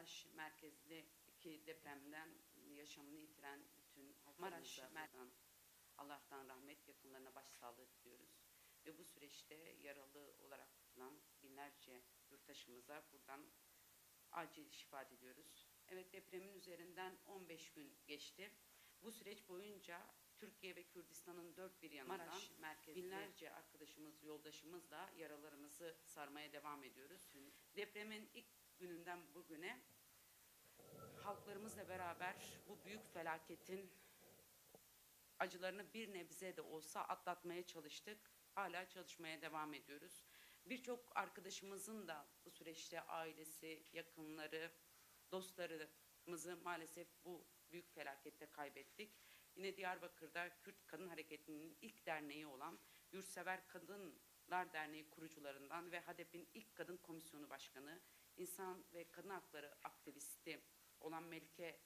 Maraş merkezdeki depremden yaşamını yitiren bütün Maraş merkezden Allah'tan rahmet yakınlarına başsağlığı diliyoruz. Ve bu süreçte yaralı olarak tutulan binlerce yurttaşımıza buradan acil şifa diliyoruz. Evet depremin üzerinden 15 gün geçti. Bu süreç boyunca Türkiye ve Kürdistan'ın dört bir yanından Maraş merkezde binlerce arkadaşımız, yoldaşımızla yaralarımızı sarmaya devam ediyoruz. Depremin ilk gününden bugüne halklarımızla beraber bu büyük felaketin acılarını bir nebze de olsa atlatmaya çalıştık. Hala çalışmaya devam ediyoruz. Birçok arkadaşımızın da bu süreçte ailesi, yakınları, dostlarımızı maalesef bu büyük felakette kaybettik. Yine Diyarbakır'da Kürt Kadın Hareketi'nin ilk derneği olan Yurtsever Kadınlar Derneği kurucularından ve HADEP'in ilk kadın komisyonu başkanı, insan ve kadın hakları aktivisti olan Melike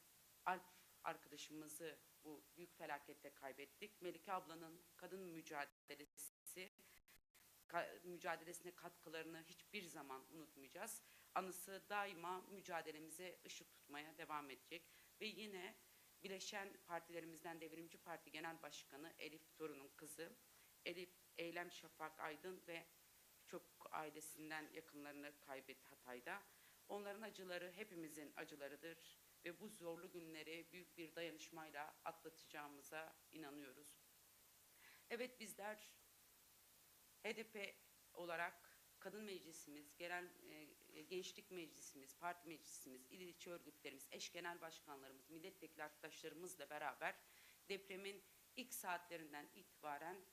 Alp arkadaşımızı bu büyük felakette kaybettik. Melike ablanın kadın mücadelesi, ka- mücadelesine katkılarını hiçbir zaman unutmayacağız. Anısı daima mücadelemize ışık tutmaya devam edecek. Ve yine bileşen partilerimizden Devrimci Parti Genel Başkanı Elif Torun'un kızı, Elif Eylem Şafak Aydın ve çok ailesinden yakınlarını kaybetti Hatay'da. Onların acıları hepimizin acılarıdır ve bu zorlu günleri büyük bir dayanışmayla atlatacağımıza inanıyoruz. Evet bizler HDP olarak Kadın Meclisimiz, Genel e, Gençlik Meclisimiz, Parti Meclisimiz, il ilçe örgütlerimiz, eş genel başkanlarımız, milletvekili arkadaşlarımızla beraber depremin ilk saatlerinden itibaren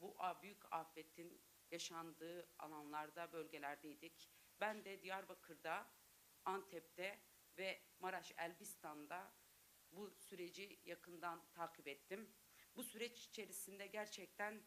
bu büyük afetin yaşandığı alanlarda, bölgelerdeydik. Ben de Diyarbakır'da, Antep'te ve Maraş Elbistan'da bu süreci yakından takip ettim. Bu süreç içerisinde gerçekten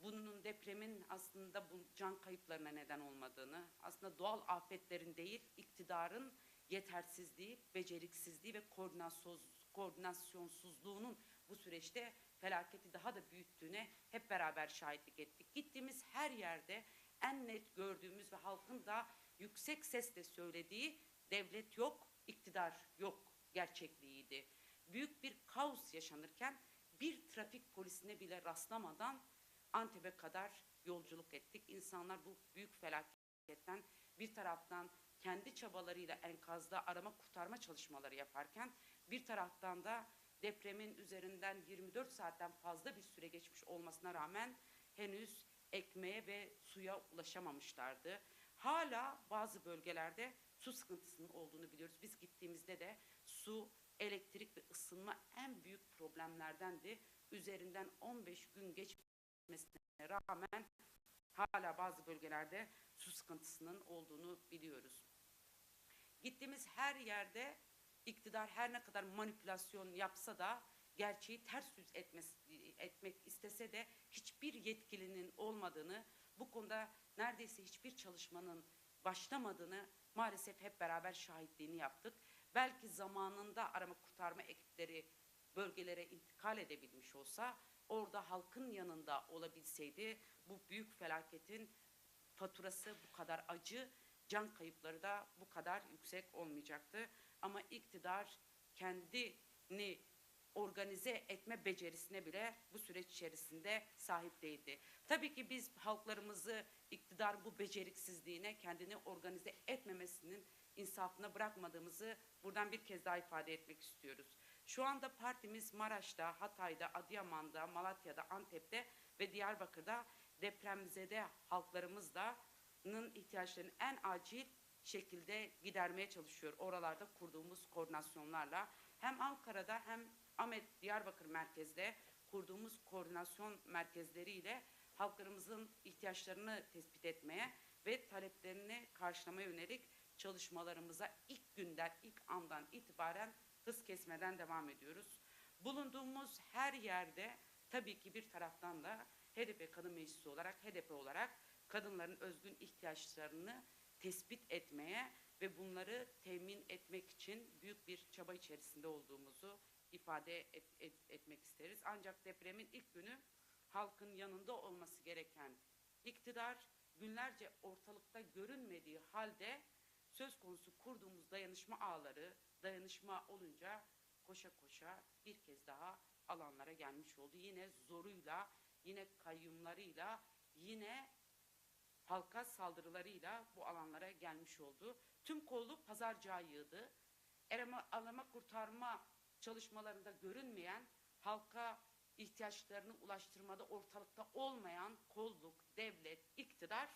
bunun depremin aslında bu can kayıplarına neden olmadığını, aslında doğal afetlerin değil, iktidarın yetersizliği, beceriksizliği ve koordinasyon, koordinasyonsuzluğunun bu süreçte felaketi daha da büyüttüğüne hep beraber şahitlik ettik. Gittiğimiz her yerde en net gördüğümüz ve halkın da yüksek sesle söylediği devlet yok, iktidar yok gerçekliğiydi. Büyük bir kaos yaşanırken bir trafik polisine bile rastlamadan Antep'e kadar yolculuk ettik. İnsanlar bu büyük felaketten bir taraftan kendi çabalarıyla enkazda arama kurtarma çalışmaları yaparken bir taraftan da depremin üzerinden 24 saatten fazla bir süre geçmiş olmasına rağmen henüz ekmeğe ve suya ulaşamamışlardı. Hala bazı bölgelerde su sıkıntısının olduğunu biliyoruz. Biz gittiğimizde de su, elektrik ve ısınma en büyük problemlerdendi. Üzerinden 15 gün geçmesine rağmen hala bazı bölgelerde su sıkıntısının olduğunu biliyoruz. Gittiğimiz her yerde iktidar her ne kadar manipülasyon yapsa da gerçeği ters yüz etmesi, etmek istese de hiçbir yetkilinin olmadığını, bu konuda neredeyse hiçbir çalışmanın başlamadığını maalesef hep beraber şahitliğini yaptık. Belki zamanında arama kurtarma ekipleri bölgelere intikal edebilmiş olsa, orada halkın yanında olabilseydi bu büyük felaketin faturası bu kadar acı, can kayıpları da bu kadar yüksek olmayacaktı. Ama iktidar kendini organize etme becerisine bile bu süreç içerisinde sahip değildi. Tabii ki biz halklarımızı iktidar bu beceriksizliğine kendini organize etmemesinin insafına bırakmadığımızı buradan bir kez daha ifade etmek istiyoruz. Şu anda partimiz Maraş'ta, Hatay'da, Adıyaman'da, Malatya'da, Antep'te ve Diyarbakır'da depremzede halklarımızın ihtiyaçlarını en acil şekilde gidermeye çalışıyor. Oralarda kurduğumuz koordinasyonlarla hem Ankara'da hem Ahmet Diyarbakır merkezde kurduğumuz koordinasyon merkezleriyle halklarımızın ihtiyaçlarını tespit etmeye ve taleplerini karşılamaya yönelik çalışmalarımıza ilk günden, ilk andan itibaren hız kesmeden devam ediyoruz. Bulunduğumuz her yerde tabii ki bir taraftan da HDP Kadın Meclisi olarak, HDP olarak kadınların özgün ihtiyaçlarını tespit etmeye ve bunları temin etmek için büyük bir çaba içerisinde olduğumuzu ifade et, et- etmek isteriz. Ancak depremin ilk günü halkın yanında olması gereken iktidar günlerce ortalıkta görünmediği halde söz konusu kurduğumuz dayanışma ağları dayanışma olunca koşa koşa bir kez daha alanlara gelmiş oldu. Yine zoruyla, yine kayyumlarıyla, yine halka saldırılarıyla bu alanlara gelmiş oldu. Tüm kolluk pazarcığa yığdı. Arama, arama kurtarma çalışmalarında görünmeyen, halka ihtiyaçlarını ulaştırmada ortalıkta olmayan kolluk, devlet, iktidar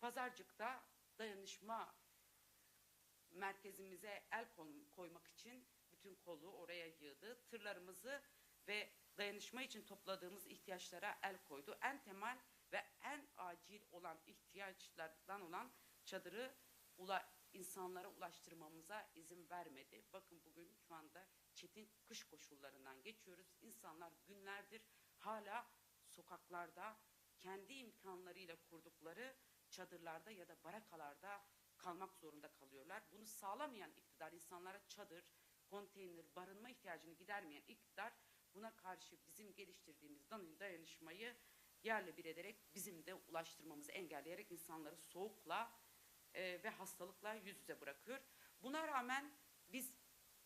pazarcıkta dayanışma merkezimize el koy- koymak için bütün kolluğu oraya yığdı. Tırlarımızı ve dayanışma için topladığımız ihtiyaçlara el koydu. En temel ve en acil olan ihtiyaçlardan olan çadırı ula, insanlara ulaştırmamıza izin vermedi. Bakın bugün şu anda çetin kış koşullarından geçiyoruz. İnsanlar günlerdir hala sokaklarda kendi imkanlarıyla kurdukları çadırlarda ya da barakalarda kalmak zorunda kalıyorlar. Bunu sağlamayan iktidar insanlara çadır, konteyner, barınma ihtiyacını gidermeyen iktidar buna karşı bizim geliştirdiğimiz dayanışmayı yerle bir ederek bizim de ulaştırmamızı engelleyerek insanları soğukla e, ve hastalıkla yüz yüze bırakıyor. Buna rağmen biz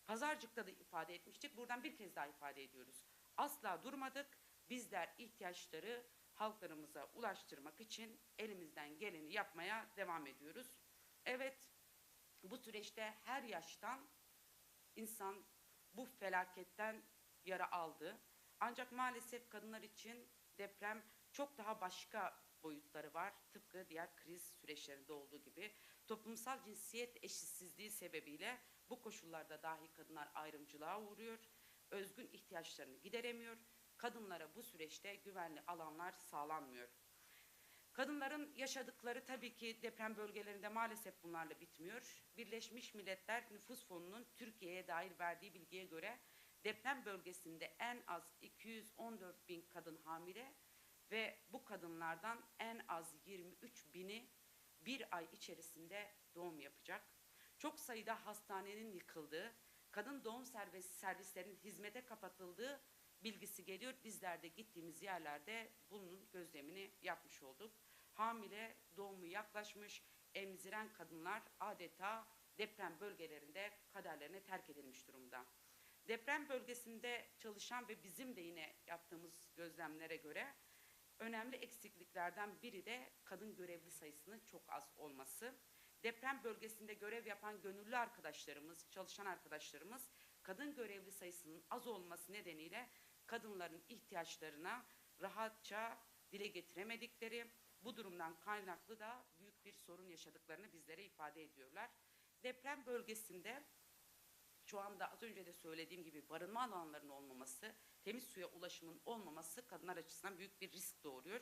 pazarcıkta da ifade etmiştik. Buradan bir kez daha ifade ediyoruz. Asla durmadık. Bizler ihtiyaçları halklarımıza ulaştırmak için elimizden geleni yapmaya devam ediyoruz. Evet, bu süreçte her yaştan insan bu felaketten yara aldı. Ancak maalesef kadınlar için deprem çok daha başka boyutları var. Tıpkı diğer kriz süreçlerinde olduğu gibi. Toplumsal cinsiyet eşitsizliği sebebiyle bu koşullarda dahi kadınlar ayrımcılığa uğruyor. Özgün ihtiyaçlarını gideremiyor. Kadınlara bu süreçte güvenli alanlar sağlanmıyor. Kadınların yaşadıkları tabii ki deprem bölgelerinde maalesef bunlarla bitmiyor. Birleşmiş Milletler Nüfus Fonu'nun Türkiye'ye dair verdiği bilgiye göre deprem bölgesinde en az 214 bin kadın hamile ve bu kadınlardan en az 23 bini bir ay içerisinde doğum yapacak. Çok sayıda hastanenin yıkıldığı, kadın doğum servis, servislerinin hizmete kapatıldığı bilgisi geliyor. Bizler de gittiğimiz yerlerde bunun gözlemini yapmış olduk. Hamile doğumu yaklaşmış, emziren kadınlar adeta deprem bölgelerinde kaderlerine terk edilmiş durumda. Deprem bölgesinde çalışan ve bizim de yine yaptığımız gözlemlere göre önemli eksikliklerden biri de kadın görevli sayısının çok az olması. Deprem bölgesinde görev yapan gönüllü arkadaşlarımız, çalışan arkadaşlarımız kadın görevli sayısının az olması nedeniyle kadınların ihtiyaçlarına rahatça dile getiremedikleri, bu durumdan kaynaklı da büyük bir sorun yaşadıklarını bizlere ifade ediyorlar. Deprem bölgesinde şu anda az önce de söylediğim gibi barınma alanlarının olmaması, temiz suya ulaşımın olmaması kadınlar açısından büyük bir risk doğuruyor.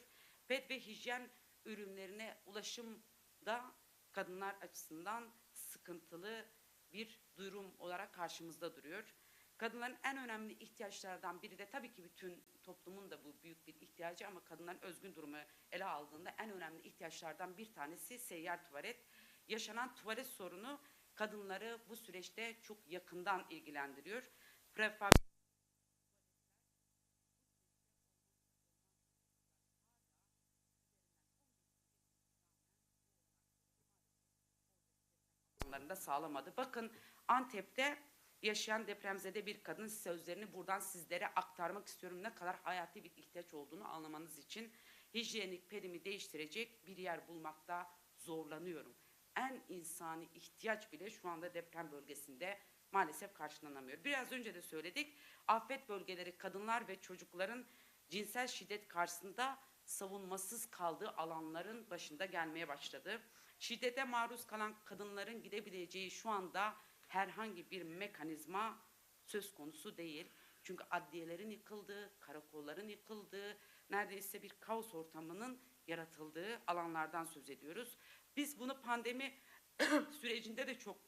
Pet ve hijyen ürünlerine ulaşım da kadınlar açısından sıkıntılı bir durum olarak karşımızda duruyor. Kadınların en önemli ihtiyaçlardan biri de tabii ki bütün toplumun da bu büyük bir ihtiyacı ama kadınların özgün durumu ele aldığında en önemli ihtiyaçlardan bir tanesi seyyar tuvalet. Yaşanan tuvalet sorunu kadınları bu süreçte çok yakından ilgilendiriyor. Prefab da sağlamadı. Bakın Antep'te yaşayan depremzede bir kadın sözlerini buradan sizlere aktarmak istiyorum. Ne kadar hayati bir ihtiyaç olduğunu anlamanız için hijyenik pedimi değiştirecek bir yer bulmakta zorlanıyorum. En insani ihtiyaç bile şu anda deprem bölgesinde maalesef karşılanamıyor. Biraz önce de söyledik. Afet bölgeleri kadınlar ve çocukların cinsel şiddet karşısında savunmasız kaldığı alanların başında gelmeye başladı. Şiddete maruz kalan kadınların gidebileceği şu anda herhangi bir mekanizma söz konusu değil. Çünkü adliyelerin yıkıldığı, karakolların yıkıldığı, neredeyse bir kaos ortamının yaratıldığı alanlardan söz ediyoruz. Biz bunu pandemi sürecinde de çok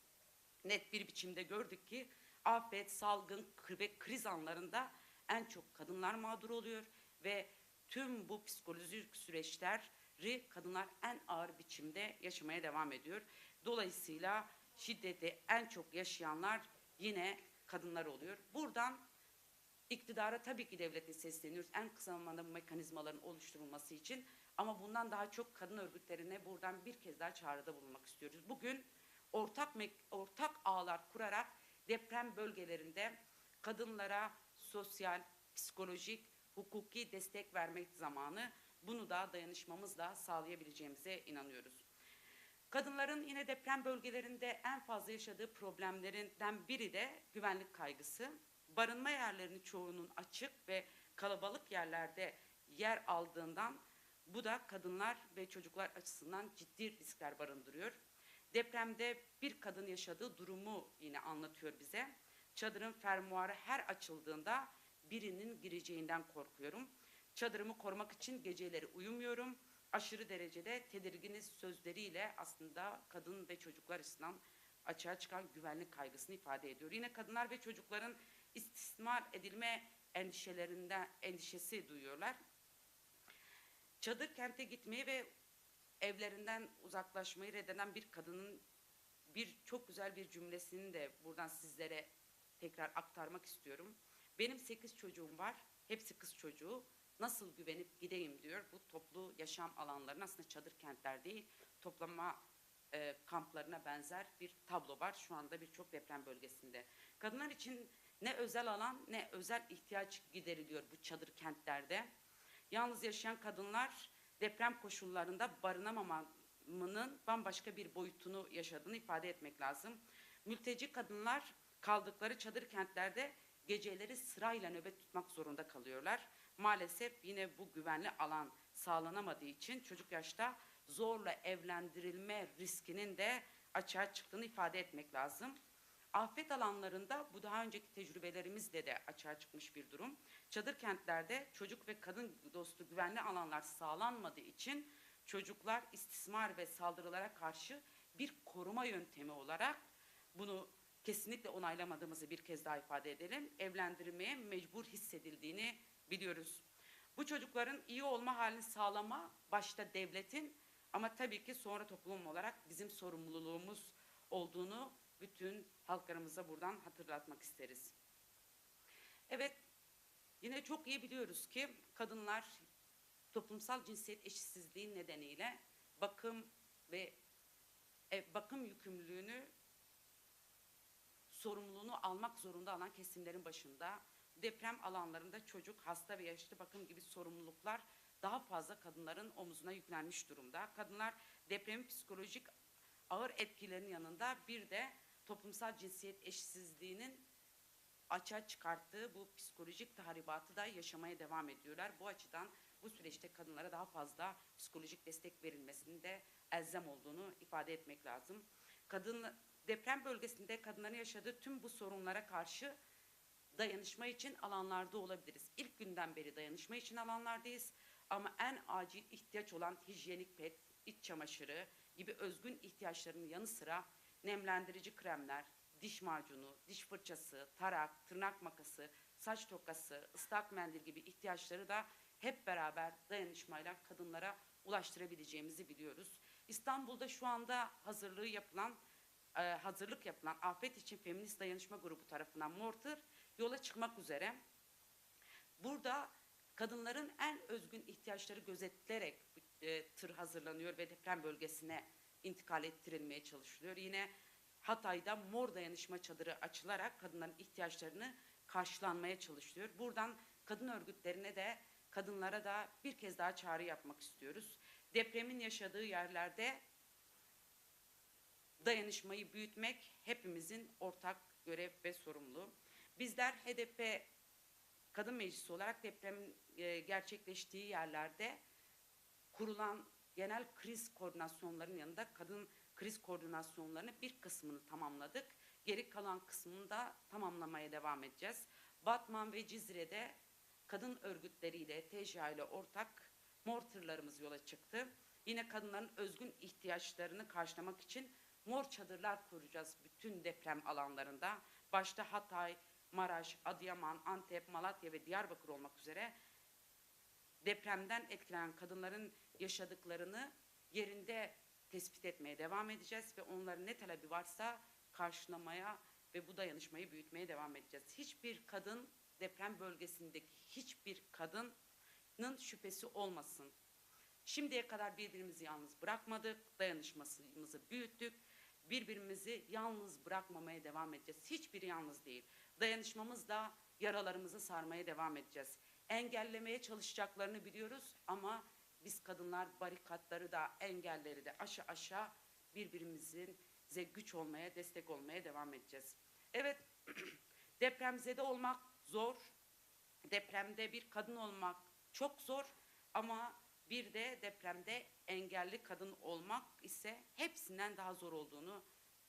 net bir biçimde gördük ki afet, salgın ve kriz anlarında en çok kadınlar mağdur oluyor ve tüm bu psikolojik süreçleri kadınlar en ağır biçimde yaşamaya devam ediyor. Dolayısıyla şiddeti en çok yaşayanlar yine kadınlar oluyor. Buradan iktidara tabii ki devlete sesleniyoruz. En kısa zamanda bu mekanizmaların oluşturulması için. Ama bundan daha çok kadın örgütlerine buradan bir kez daha çağrıda bulunmak istiyoruz. Bugün ortak ortak ağlar kurarak deprem bölgelerinde kadınlara sosyal, psikolojik, hukuki destek vermek zamanı. Bunu da dayanışmamızla sağlayabileceğimize inanıyoruz. Kadınların yine deprem bölgelerinde en fazla yaşadığı problemlerinden biri de güvenlik kaygısı. Barınma yerlerinin çoğunun açık ve kalabalık yerlerde yer aldığından bu da kadınlar ve çocuklar açısından ciddi riskler barındırıyor. Depremde bir kadın yaşadığı durumu yine anlatıyor bize. Çadırın fermuarı her açıldığında birinin gireceğinden korkuyorum. Çadırımı korumak için geceleri uyumuyorum. Aşırı derecede tedirginiz sözleriyle aslında kadın ve çocuklar açısından açığa çıkan güvenlik kaygısını ifade ediyor. Yine kadınlar ve çocukların istismar edilme endişelerinden endişesi duyuyorlar. Çadır kente gitmeyi ve evlerinden uzaklaşmayı reddeden bir kadının bir çok güzel bir cümlesini de buradan sizlere tekrar aktarmak istiyorum. Benim sekiz çocuğum var, hepsi kız çocuğu. Nasıl güvenip gideyim diyor. Bu toplu yaşam alanlarının aslında çadır kentler değil, toplama e, kamplarına benzer bir tablo var şu anda birçok deprem bölgesinde. Kadınlar için ne özel alan ne özel ihtiyaç gideriliyor bu çadır kentlerde. Yalnız yaşayan kadınlar deprem koşullarında barınamamanın bambaşka bir boyutunu yaşadığını ifade etmek lazım. Mülteci kadınlar kaldıkları çadır kentlerde geceleri sırayla nöbet tutmak zorunda kalıyorlar. Maalesef yine bu güvenli alan sağlanamadığı için çocuk yaşta zorla evlendirilme riskinin de açığa çıktığını ifade etmek lazım. Afet alanlarında bu daha önceki tecrübelerimizle de açığa çıkmış bir durum. Çadır kentlerde çocuk ve kadın dostu güvenli alanlar sağlanmadığı için çocuklar istismar ve saldırılara karşı bir koruma yöntemi olarak bunu kesinlikle onaylamadığımızı bir kez daha ifade edelim. Evlendirmeye mecbur hissedildiğini biliyoruz. Bu çocukların iyi olma halini sağlama başta devletin ama tabii ki sonra toplum olarak bizim sorumluluğumuz olduğunu bütün halklarımıza buradan hatırlatmak isteriz. Evet, yine çok iyi biliyoruz ki kadınlar toplumsal cinsiyet eşitsizliği nedeniyle bakım ve e, bakım yükümlülüğünü sorumluluğunu almak zorunda olan kesimlerin başında deprem alanlarında çocuk, hasta ve yaşlı bakım gibi sorumluluklar daha fazla kadınların omuzuna yüklenmiş durumda. Kadınlar depremin psikolojik ağır etkilerinin yanında bir de toplumsal cinsiyet eşitsizliğinin açığa çıkarttığı bu psikolojik tahribatı da yaşamaya devam ediyorlar. Bu açıdan bu süreçte kadınlara daha fazla psikolojik destek verilmesinin de elzem olduğunu ifade etmek lazım. Kadın deprem bölgesinde kadınların yaşadığı tüm bu sorunlara karşı dayanışma için alanlarda olabiliriz. İlk günden beri dayanışma için alanlardayız ama en acil ihtiyaç olan hijyenik pet, iç çamaşırı gibi özgün ihtiyaçlarının yanı sıra nemlendirici kremler, diş macunu, diş fırçası, tarak, tırnak makası, saç tokası, ıslak mendil gibi ihtiyaçları da hep beraber dayanışmayla kadınlara ulaştırabileceğimizi biliyoruz. İstanbul'da şu anda hazırlığı yapılan e, hazırlık yapılan Afet için Feminist Dayanışma Grubu tarafından Mortar yola çıkmak üzere. Burada kadınların en özgün ihtiyaçları gözetilerek e, tır hazırlanıyor ve deprem bölgesine intikal ettirilmeye çalışılıyor. Yine Hatay'da mor dayanışma çadırı açılarak kadınların ihtiyaçlarını karşılanmaya çalışılıyor. Buradan kadın örgütlerine de kadınlara da bir kez daha çağrı yapmak istiyoruz. Depremin yaşadığı yerlerde dayanışmayı büyütmek hepimizin ortak görev ve sorumluluğu. Bizler HDP Kadın Meclisi olarak depremin e, gerçekleştiği yerlerde kurulan genel kriz koordinasyonlarının yanında kadın kriz koordinasyonlarını bir kısmını tamamladık. Geri kalan kısmını da tamamlamaya devam edeceğiz. Batman ve Cizre'de kadın örgütleriyle, TCA ile ortak mortarlarımız yola çıktı. Yine kadınların özgün ihtiyaçlarını karşılamak için mor çadırlar kuracağız bütün deprem alanlarında. Başta Hatay, Maraş, Adıyaman, Antep, Malatya ve Diyarbakır olmak üzere depremden etkilenen kadınların yaşadıklarını yerinde tespit etmeye devam edeceğiz ve onların ne talebi varsa karşılamaya ve bu dayanışmayı büyütmeye devam edeceğiz. Hiçbir kadın deprem bölgesindeki hiçbir kadının şüphesi olmasın. Şimdiye kadar birbirimizi yalnız bırakmadık, dayanışmasımızı büyüttük. birbirimizi yalnız bırakmamaya devam edeceğiz. Hiçbiri yalnız değil. Dayanışmamızla yaralarımızı sarmaya devam edeceğiz. Engellemeye çalışacaklarını biliyoruz ama biz kadınlar barikatları da engelleri de aşağı aşağı birbirimizin bize güç olmaya, destek olmaya devam edeceğiz. Evet, depremzede olmak zor. Depremde bir kadın olmak çok zor ama bir de depremde engelli kadın olmak ise hepsinden daha zor olduğunu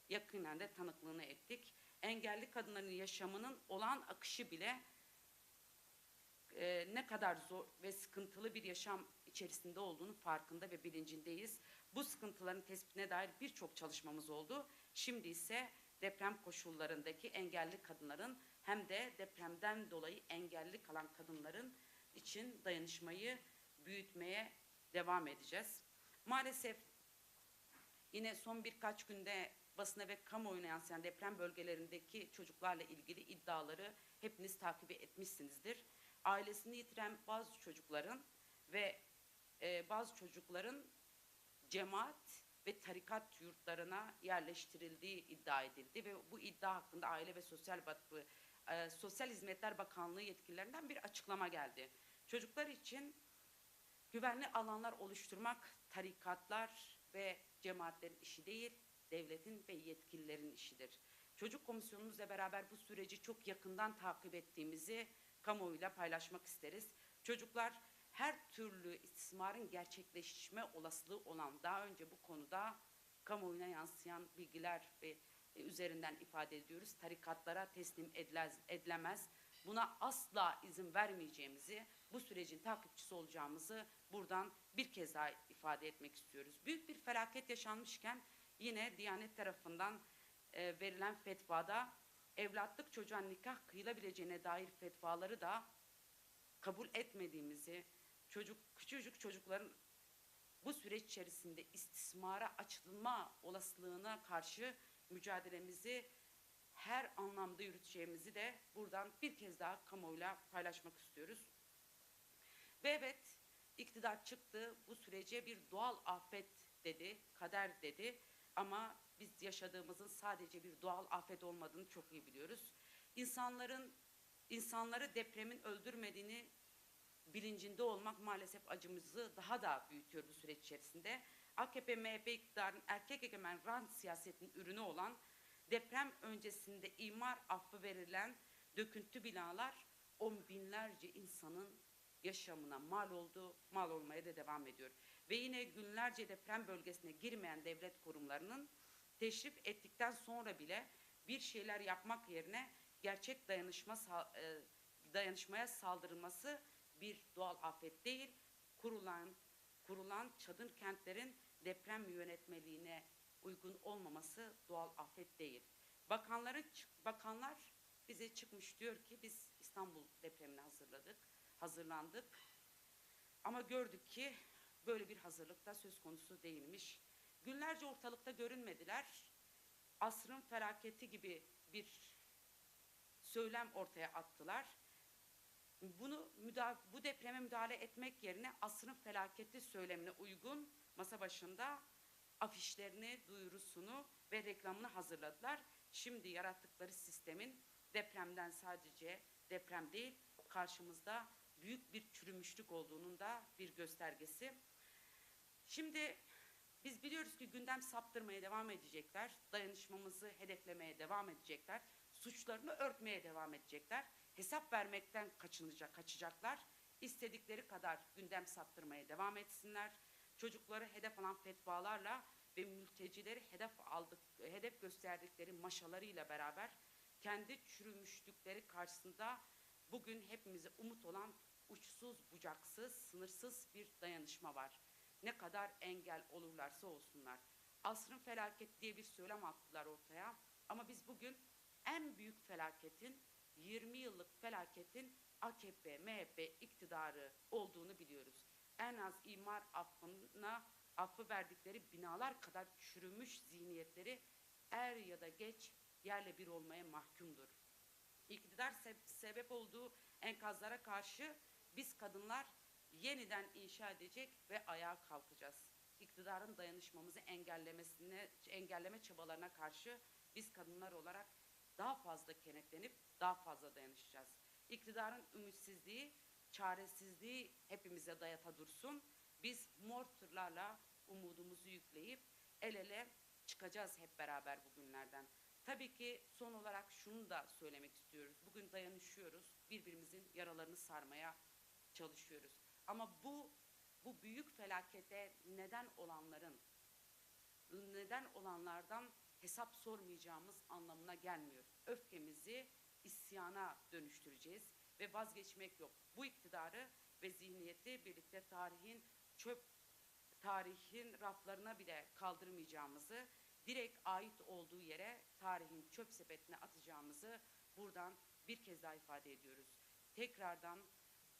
yakinen de tanıklığını ettik. Engelli kadınların yaşamının olan akışı bile e, ne kadar zor ve sıkıntılı bir yaşam içerisinde olduğunu farkında ve bilincindeyiz. Bu sıkıntıların tespitine dair birçok çalışmamız oldu. Şimdi ise deprem koşullarındaki engelli kadınların hem de depremden dolayı engelli kalan kadınların için dayanışmayı büyütmeye devam edeceğiz. Maalesef yine son birkaç günde basına ve kamuoyuna yansıyan deprem bölgelerindeki çocuklarla ilgili iddiaları hepiniz takip etmişsinizdir. Ailesini yitiren bazı çocukların ve e, bazı çocukların cemaat ve tarikat yurtlarına yerleştirildiği iddia edildi ve bu iddia hakkında Aile ve Sosyal Bakı, e, Sosyal Hizmetler Bakanlığı yetkililerinden bir açıklama geldi. Çocuklar için güvenli alanlar oluşturmak tarikatlar ve cemaatlerin işi değil, devletin ve yetkililerin işidir. Çocuk komisyonumuzla beraber bu süreci çok yakından takip ettiğimizi kamuoyuyla paylaşmak isteriz. Çocuklar her türlü istismarın gerçekleşme olasılığı olan daha önce bu konuda kamuoyuna yansıyan bilgiler ve üzerinden ifade ediyoruz. Tarikatlara teslim edilez, edilemez. Buna asla izin vermeyeceğimizi, bu sürecin takipçisi olacağımızı buradan bir kez daha ifade etmek istiyoruz. Büyük bir felaket yaşanmışken yine Diyanet tarafından e, verilen fetvada evlatlık çocuğa nikah kıyılabileceğine dair fetvaları da kabul etmediğimizi, çocuk küçücük çocukların bu süreç içerisinde istismara açılma olasılığına karşı mücadelemizi her anlamda yürüteceğimizi de buradan bir kez daha kamuoyuyla paylaşmak istiyoruz. Ve evet, iktidar çıktı, bu sürece bir doğal afet dedi, kader dedi ama biz yaşadığımızın sadece bir doğal afet olmadığını çok iyi biliyoruz. İnsanların insanları depremin öldürmediğini bilincinde olmak maalesef acımızı daha da büyütüyor bu süreç içerisinde. AKP MHP iktidarın erkek egemen rant siyasetinin ürünü olan deprem öncesinde imar affı verilen döküntü binalar on binlerce insanın yaşamına mal oldu, mal olmaya da devam ediyor. Ve yine günlerce deprem bölgesine girmeyen devlet kurumlarının teşrif ettikten sonra bile bir şeyler yapmak yerine gerçek dayanışma e, dayanışmaya saldırılması bir doğal afet değil, kurulan kurulan çadır kentlerin deprem yönetmeliğine uygun olmaması doğal afet değil. Bakanların bakanlar bize çıkmış diyor ki biz İstanbul depremine hazırladık, hazırlandık. Ama gördük ki böyle bir hazırlıkta söz konusu değilmiş. Günlerce ortalıkta görünmediler. Asrın felaketi gibi bir söylem ortaya attılar. Bunu bu depreme müdahale etmek yerine asrın felaketi söylemine uygun masa başında afişlerini, duyurusunu ve reklamını hazırladılar. Şimdi yarattıkları sistemin depremden sadece deprem değil, karşımızda büyük bir çürümüşlük olduğunun da bir göstergesi. Şimdi biz biliyoruz ki gündem saptırmaya devam edecekler, dayanışmamızı hedeflemeye devam edecekler, suçlarını örtmeye devam edecekler, hesap vermekten kaçınacak, kaçacaklar, istedikleri kadar gündem saptırmaya devam etsinler, çocukları hedef alan fetvalarla ve mültecileri hedef aldık, hedef gösterdikleri maşalarıyla beraber kendi çürümüşlükleri karşısında bugün hepimize umut olan uçsuz bucaksız, sınırsız bir dayanışma var. Ne kadar engel olurlarsa olsunlar. Asrın felaket diye bir söylem attılar ortaya. Ama biz bugün en büyük felaketin, 20 yıllık felaketin AKP, MHP iktidarı olduğunu biliyoruz. En az imar affına affı verdikleri binalar kadar çürümüş zihniyetleri er ya da geç yerle bir olmaya mahkumdur. İktidar se sebep olduğu enkazlara karşı biz kadınlar yeniden inşa edecek ve ayağa kalkacağız. iktidarın dayanışmamızı engellemesine, engelleme çabalarına karşı biz kadınlar olarak daha fazla kenetlenip daha fazla dayanışacağız. İktidarın ümitsizliği, çaresizliği hepimize dayata dursun. Biz mor tırlarla umudumuzu yükleyip el ele çıkacağız hep beraber bugünlerden. Tabii ki son olarak şunu da söylemek istiyoruz. Bugün dayanışıyoruz, birbirimizin yaralarını sarmaya çalışıyoruz. Ama bu bu büyük felakete neden olanların neden olanlardan hesap sormayacağımız anlamına gelmiyor. Öfkemizi isyana dönüştüreceğiz ve vazgeçmek yok. Bu iktidarı ve zihniyeti birlikte tarihin çöp tarihin raflarına bile kaldırmayacağımızı, direkt ait olduğu yere tarihin çöp sepetine atacağımızı buradan bir kez daha ifade ediyoruz. Tekrardan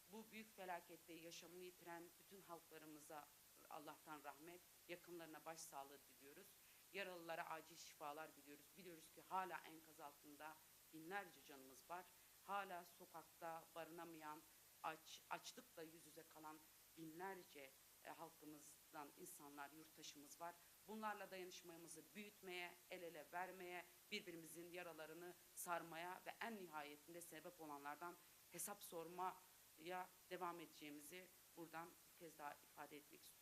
bu büyük felakette yaşamını yitiren bütün halklarımıza Allah'tan rahmet, yakınlarına başsağlığı diliyoruz. Yaralılara acil şifalar diliyoruz. Biliyoruz ki hala enkaz altında binlerce canımız var. Hala sokakta barınamayan, aç, açlıkla yüz yüze kalan binlerce e, halkımızdan insanlar, yurttaşımız var. Bunlarla dayanışmamızı büyütmeye, el ele vermeye, birbirimizin yaralarını sarmaya ve en nihayetinde sebep olanlardan hesap sormaya devam edeceğimizi buradan bir kez daha ifade etmek istiyorum.